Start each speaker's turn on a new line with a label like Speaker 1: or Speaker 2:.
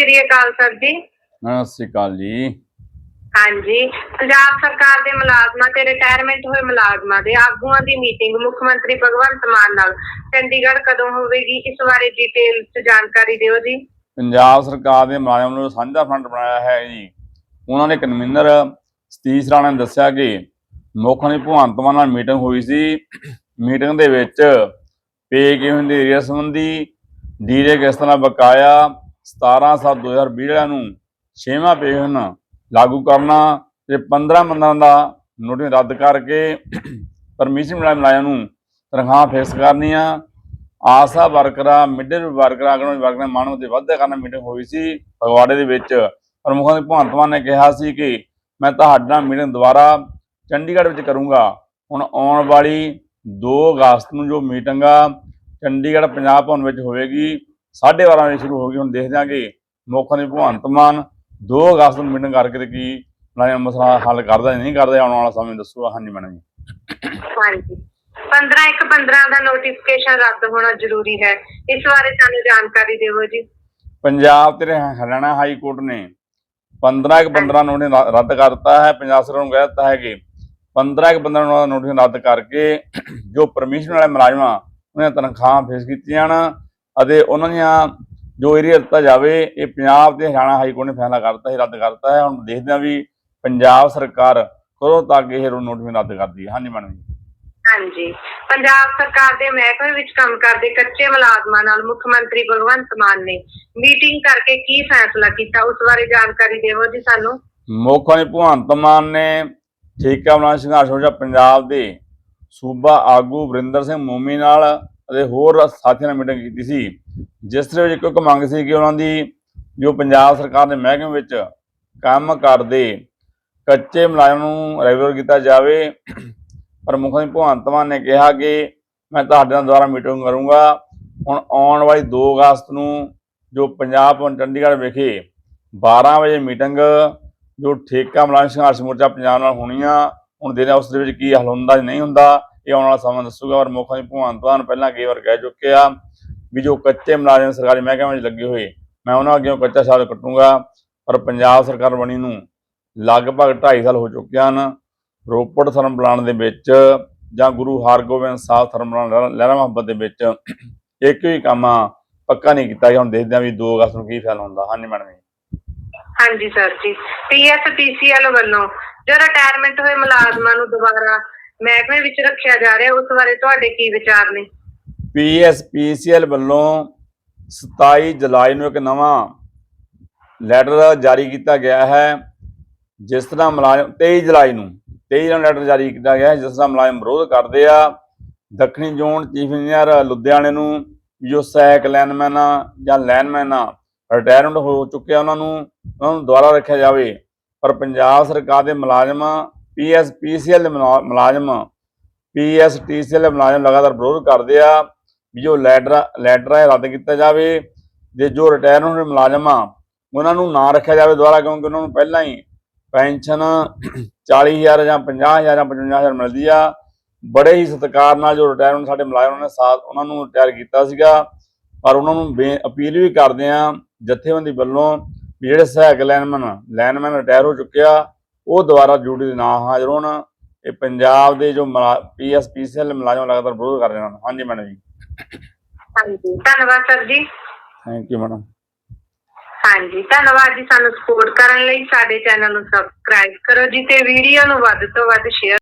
Speaker 1: ਸ਼੍ਰੀ ਅਕਾਲ sir ਜੀ।
Speaker 2: ਸਤਿ ਸ਼੍ਰੀ ਅਕਾਲ ਜੀ।
Speaker 1: ਹਾਂਜੀ। ਪੰਜਾਬ ਸਰਕਾਰ ਦੇ ਮੁਲਾਜ਼ਮਾਂ ਤੇ ਰਿਟਾਇਰਮੈਂਟ ਹੋਏ ਮੁਲਾਜ਼ਮਾਂ ਦੇ ਆਗੂਆਂ ਦੀ ਮੀਟਿੰਗ ਮੁੱਖ ਮੰਤਰੀ ਭਗਵੰਤ ਮਾਨ ਨਾਲ। ਚੰਡੀਗੜ੍ਹ ਕਦੋਂ ਹੋਵੇਗੀ? ਇਸ ਬਾਰੇ ਡਿਟੇਲ ਚ ਜਾਣਕਾਰੀ ਦਿਓ ਜੀ।
Speaker 2: ਪੰਜਾਬ ਸਰਕਾਰ ਦੇ ਮੁਲਾਜ਼ਮਾਂ ਨੂੰ ਸਾਂਝਾ ਫਰੰਟ ਬਣਾਇਆ ਹੈ ਜੀ। ਉਹਨਾਂ ਨੇ ਕਨਵੀਨਰ ਸਤੀਸ਼ ਰਾਣਾ ਨੇ ਦੱਸਿਆ ਕਿ ਮੁੱਖ ਮੰਤਰੀ ਭਗਵੰਤ ਮਾਨ ਨਾਲ ਮੀਟਿੰਗ ਹੋਈ ਸੀ। ਮੀਟਿੰਗ ਦੇ ਵਿੱਚ ਪੇ ਕਿਉਂ ਦੀ ਏਰੀਆ ਸੰਬੰਧੀ ਡੀਰੇ ਕਿਸ਼ਤਾਂ ਦਾ ਬਕਾਇਆ 17 7 2020 ਵਾਲਿਆਂ ਨੂੰ ਛੇਵਾਂ ਪੇਸ਼ਨ ਲਾਗੂ ਕਰਨਾ ਤੇ 15 ਮੰਦਾਂ ਦਾ ਨੋਟਿਸ ਰੱਦ ਕਰਕੇ ਪਰਮਿਸ਼ਨ ਮਿਲਿਆ ਮੁਲਾਜ਼ਮਾਂ ਨੂੰ ਤਨਖਾਹ ਫਿਕਸ ਕਰਨੀਆਂ ਆਸਾ ਵਰਕਰਾਂ, ਮਿਡਲ ਵਰਕਰਾਂ ਅਗਨ ਵਰਕਰਾਂ ਮਾਨਵ ਦੇ ਵਾਧੇ ਕਰਨ ਮੀਟਿੰਗ ਹੋਈ ਸੀ। ਫਗਵਾੜੇ ਦੇ ਵਿੱਚ ਪ੍ਰਮੁੱਖਾਂ ਦੇ ਭਗਵੰਤ ਮਾਨ ਨੇ ਕਿਹਾ ਸੀ ਕਿ ਮੈਂ ਤੁਹਾਡਾ ਮੀਟਿੰਗ ਦੁਬਾਰਾ ਚੰਡੀਗੜ੍ਹ ਵਿੱਚ ਕਰੂੰਗਾ। ਹੁਣ ਆਉਣ ਵਾਲੀ 2 ਅਗਸਤ ਨੂੰ ਜੋ ਮੀਟਿੰਗ ਆ, ਚੰਡੀਗੜ੍ਹ ਪੰਜਾਬ ਭਵਨ ਵਿੱਚ ਹੋਵੇਗੀ। 12:30 ਵਜੇ ਸ਼ੁਰੂ ਹੋਗੀ ਹੁਣ ਦੇਖਦੇ ਹਾਂ ਕਿ ਮੁੱਖ ਮੰਤਰੀ ਭਗਵੰਤ ਮਾਨ 2 ਅਗਸਤ ਨੂੰ ਮੀਟਿੰਗ ਕਰਕੇ ਤੇ ਕੀ ਮੁਲਾਜ਼ਮ ਮਸਲਾ ਹੱਲ ਕਰਦਾ ਨਹੀਂ ਕਰਦਾ ਆਉਣ ਵਾਲਾ ਸਮੇਂ ਦੱਸੂਗਾ। ਹਾਂਜੀ ਮੈਡਮ ਜੀ।
Speaker 1: ਹਾਂਜੀ। 15 ਇੱਕ 15 ਦਾ ਨੋਟੀਫਿਕੇਸ਼ਨ ਰੱਦ ਹੋਣਾ ਜ਼ਰੂਰੀ ਹੈ। ਇਸ ਬਾਰੇ ਸਾਨੂੰ ਜਾਣਕਾਰੀ ਦਿਓ ਜੀ।
Speaker 2: ਪੰਜਾਬ ਤੇ ਹਰਿਆਣਾ ਹਾਈ ਕੋਰਟ ਨੇ 15 ਇੱਕ 15 ਨੋਟਿਸ ਰ- ਰੱਦ ਕਰ ਦਿੱਤਾ ਹੈ। ਪੰਜਾਬ ਸਰਕਾਰ ਨੂੰ ਕਹਿ ਦਿੱਤਾ ਹੈ ਕਿ 15 ਇੱਕ 15 ਨੋਟਿਸ ਨੋਟਿਸ ਰੱਦ ਕਰਕੇ ਜੋ ਪਰਮਿਸ਼ਨ ਵਾਲੇ ਮੁਲਾਜ਼ਮਾਂ ਉਹਨਾਂ ਤਨਖਾਹਾਂ ਫੇਸ ਕੀਤੀਆਂ ਜਾਣ ਅਤੇ ਉਹਨਾਂ ਦੀਆਂ ਜੋ ਏਰੀਆ ਦਿੱਤਾ ਜਾਵੇ ਇਹ ਪੰਜਾਬ ਤੇ ਹਰਿਆਣਾ ਹਾਈ ਕੋਰਟ ਨੇ ਫੈਸਲਾ ਕਰ ਦਿੱਤਾ ਹੈ ਰੱਦ ਕਰ ਦਿੱਤਾ ਹੈ। ਹੁਣ ਦੇਖਦੇ ਹਾਂ ਵੀ ਪੰਜਾਬ ਸਰਕਾਰ ਕਦੋਂ ਤੱਕ ਇਹ ਨੋਟਿਸ ਰੱਦ ਕਰਦੀ ਹੈ। ਹਾਂਜੀ ਮੈਡਮ ਜੀ।
Speaker 1: ਹਾਂਜੀ। ਪੰਜਾਬ ਸਰਕਾਰ ਦੇ ਮਹਿਕਮੇ ਵਿੱਚ ਕੰਮ ਕਰਦੇ ਕੱਚੇ ਮੁਲਾਜ਼ਮਾਂ ਨਾਲ ਮੁੱਖ ਮੰਤਰੀ ਭਗਵੰਤ ਮਾਨ ਨੇ ਮੀਟਿੰਗ ਕਰਕੇ ਕੀ ਫੈਸਲਾ ਕੀਤਾ ਉਸ ਬਾਰੇ ਜਾਣਕਾਰੀ ਦਿਓ ਜੀ ਸਾਨੂੰ।
Speaker 2: ਮੁੱਖ ਮੰਤਰੀ ਭਗਵੰਤ ਮਾਨ ਨੇ ਠੇਕਾ ਮੁਲਾਜ਼ਮ ਸੰਘਰਸ਼ ਮੋਰਚਾ ਪੰਜਾਬ ਦੇ ਸੂਬਾ ਆਗੂ ਵਰਿੰਦਰ ਸਿੰਘ ਮੋਮੀ ਨਾਲ ਅਤੇ ਹੋਰ ਸਾਥੀਆਂ ਨਾਲ ਮੀਟਿੰਗ ਕੀਤੀ ਸੀ। ਜਿਸ ਦੇ ਵਿੱਚ ਇੱਕ ਮੰਗ ਸੀ ਕਿ ਉਹਨਾਂ ਦੀ ਜੋ ਪੰਜਾਬ ਸਰਕਾਰ ਦੇ ਮਹਿਕਮੇ ਵਿੱਚ ਕੰਮ ਕਰਦੇ, ਕੱਚੇ ਮੁਲਾਜ਼ਮ ਨੂੰ ਰੈਗੂਲਰ ਕੀਤਾ ਜਾਵੇ। ਪਰ ਮੁੱਖ ਮੰਤਰੀ ਭਗਵੰਤ ਮਾਨ ਨੇ ਕਿਹਾ ਕਿ ਮੈਂ ਤੁਹਾਡੇ ਨਾਲ ਦੁਬਾਰਾ ਮੀਟਿੰਗ ਕਰੂੰਗਾ। ਹੁਣ ਆਉਣ ਵਾਲੀ 2 ਅਗਸਤ ਨੂੰ ਜੋ ਪੰਜਾਬ ਭਵਨ ਚੰਡੀਗੜ੍ਹ ਵਿਖੇ 12 ਵਜੇ ਮੀਟਿੰਗ ਜੋ ਠੇਕਾ ਮੁਲਾਜ਼ਮ ਸੰਘਰਸ਼ ਮੋਰਚਾ ਪੰਜਾਬ ਨਾਲ ਹੋਣੀ ਆ ਹੁਣ ਦੇਣਾ ਉਸ ਦੇ ਵਿੱਚ ਕੀ ਹੱਲ ਹੁੰਦਾ ਨਹੀਂ ਹੁੰਦਾ ਇਹ ਆਉਣ ਵਾਲਾ ਸਮਾਂ ਦੱਸੂਗਾ ਔਰ ਮੁੱਖ ਮੰਤਰੀ ਭਗਵੰਤ ਮਾਨ ਪਹਿਲਾਂ ਕਈ ਵਾਰ ਕਹਿ ਚੁੱਕੇ ਆ ਵੀ ਜੋ ਕੱਚੇ ਮੁਲਾਜ਼ਮ ਸਰਕਾਰੀ ਮਹਿਕਮੇ ਵਿੱਚ ਲੱਗੇ ਹੋਏ, ਮੈਂ ਉਹਨਾਂ ਅੱਗੇ ਕੱਚਾ ਸਾਲ ਕੱਟੂੰਗਾ, ਪਰ ਪੰਜਾਬ ਸਰਕਾਰ ਬਣੀ ਨੂੰ ਲਗਭਗ 2.5 ਸਾਲ ਹੋ ਚੁੱਕੇ ਹਨ, ਰੋਪੜ ਥਰਮ ਪਲਾਨ ਦੇ ਵਿੱਚ ਜਾਂ ਗੁਰੂ ਹਰਗੋਬਿੰਦ ਸਾਹਿਬ ਥਰਮ ਪਲਾਨ ਲਹਿਰਾ ਮੁਹੱਬਤ ਦੇ ਵਿੱਚ ਇੱਕ ਵੀ ਕੰਮ ਪੱਕਾ ਨਹੀਂ ਕੀਤਾ ਗਿਆ। ਹੁਣ ਦੇਖਦੇ ਹਾਂ ਵੀ 2 ਅਗਸਤ ਨੂੰ ਕੀ ਫੈਲ ਹੁੰਦਾ। ਹਾਂਜੀ ਮੈਡਮ
Speaker 1: ਹਾਂਜੀ, ਸਰ ਜੀ। ਪੀਐਸਪੀਸੀਐਲ ਵੱਲੋਂ ਜੋ ਰਿਟਾਇਰਮੈਂਟ ਹੋਏ ਮੁਲਾਜ਼ਮਾਂ ਨੂੰ ਦੁਬਾਰਾ ਮਹਿਕਮੇ ਵਿੱਚ ਰੱਖਿਆ ਜਾ ਰਿਹਾ, ਉਸ ਬਾਰੇ ਤੁਹਾਡੇ ਕੀ ਵਿਚਾਰ ਨੇ?
Speaker 2: ਪੀਐਸਪੀਸੀਐਲ ਵੱਲੋਂ 27 ਜੁਲਾਈ ਨੂੰ ਇੱਕ ਨਵਾਂ ਲੈਟਰ ਜਾਰੀ ਕੀਤਾ ਗਿਆ ਹੈ, ਜਿਸ ਤਰ੍ਹਾਂ ਮੁਲਾਜ਼ਮ 23 ਜੁਲਾਈ ਨੂੰ 23 ਨੂੰ ਲੈਟਰ ਜਾਰੀ ਕੀਤਾ ਗਿਆ ਹੈ, ਜਿਸ ਤਰ੍ਹਾਂ ਮੁਲਾਜ਼ਮ ਵਿਰੋਧ ਕਰਦੇ ਆ। ਦੱਖਣੀ ਜ਼ੋਨ ਚੀਫ ਇੰਜੀਨੀਅਰ ਲੁਧਿਆਣੇ ਨੂੰ ਜੋ ਸਹਾਇਕ ਲਾਈਨਮੈਨ ਆ ਜਾਂ ਲਾਈਨਮੈਨ ਆ ਰਿਟਾਇਰਮੈਂਟ ਹੋ ਚੁੱਕੇ ਉਹਨਾਂ ਨੂੰ ਉਹਨਾਂ ਨੂੰ ਦੁਬਾਰਾ ਰੱਖਿਆ ਜਾਵੇ। ਪਰ ਪੰਜਾਬ ਸਰਕਾਰ ਦੇ ਮੁਲਾਜ਼ਮਾਂ ਪੀਐਸਪੀਸੀਐਲ ਦੇ ਮੁਲਾ- ਮੁਲਾਜ਼ਮ ਪੀਐਸਟੀਸੀਐਲ ਦੇ ਮੁਲਾਜ਼ਮ ਲਗਾਤਾਰ ਵਿਰੋਧ ਕਰਦੇ ਆ ਵੀ ਜੋ ਲੈਟਰ ਲੈਟਰ ਹੈ ਰੱਦ ਕੀਤਾ ਜਾਵੇ, ਤੇ ਜੋ ਰਿਟਾਇਰ ਹੋਏ ਮੁਲਾਜ਼ਮ ਆ, ਉਹਨਾਂ ਨੂੰ ਨਾ ਰੱਖਿਆ ਜਾਵੇ ਦੁਬਾਰਾ, ਕਿਉਂਕਿ ਉਹਨਾਂ ਨੂੰ ਪਹਿਲਾਂ ਹੀ ਪੈਨਸ਼ਨ 40000 ਜਾਂ 50000 ਜਾਂ 55000 ਮਿਲਦੀ ਆ। ਬੜੇ ਹੀ ਸਤਿਕਾਰ ਨਾਲ ਜੋ ਰਿਟਾਇਰਮੈਂਟ ਸਾਡੇ ਮੁਲਾਜ਼ਮਾਂ ਨੇ ਸਾਥ ਉਹਨਾਂ ਨੂੰ ਰਿਟਾਇਰ ਕੀਤਾ ਸੀਗਾ। ਪਰ ਉਹਨਾਂ ਨੂੰ ਬੇ- ਅਪੀਲ ਵੀ ਕਰਦੇ ਆ ਜਥੇਬੰਦੀ ਵੱਲੋਂ ਵੀ ਜਿਹੜੇ ਸਹਾਇਕ ਲਾਈਨਮੈਨ ਲਾਈਨਮੈਨ ਰਿਟਾਇਰ ਹੋ ਚੁੱਕਿਆ ਉਹ ਦੁਬਾਰਾ ਡਿਊਟੀ ਨਾ ਹਾਜ਼ਰ ਹੋਣ ਇਹ ਪੰਜਾਬ ਦੇ ਜੋ ਪੀਐਸਪੀਸੀਐਲ ਮੁਲਾਜ਼ਮ ਲਗਾਤਾਰ ਵਿਰੋਧ ਕਰ ਰਹੇ ਹਨ। ਹਾਂਜੀ ਮੈਡਮ ਜੀ।
Speaker 1: ਹਾਂਜੀ ਧੰਨਵਾਦ sir ji.
Speaker 2: Thank you madam.
Speaker 1: ਹਾਂਜੀ ਧੰਨਵਾਦ ਜੀ ਸਾਨੂੰ ਸਪੋਰਟ ਕਰਨ ਲਈ। ਸਾਡੇ ਚੈਨਲ ਨੂੰ ਸਬਸਕ੍ਰਾਈਬ ਕਰੋ ਜੀ ਤੇ ਵੀਡੀਓ ਨੂੰ ਵੱਧ ਤੋਂ ਵੱਧ ਸ਼ੇਅਰ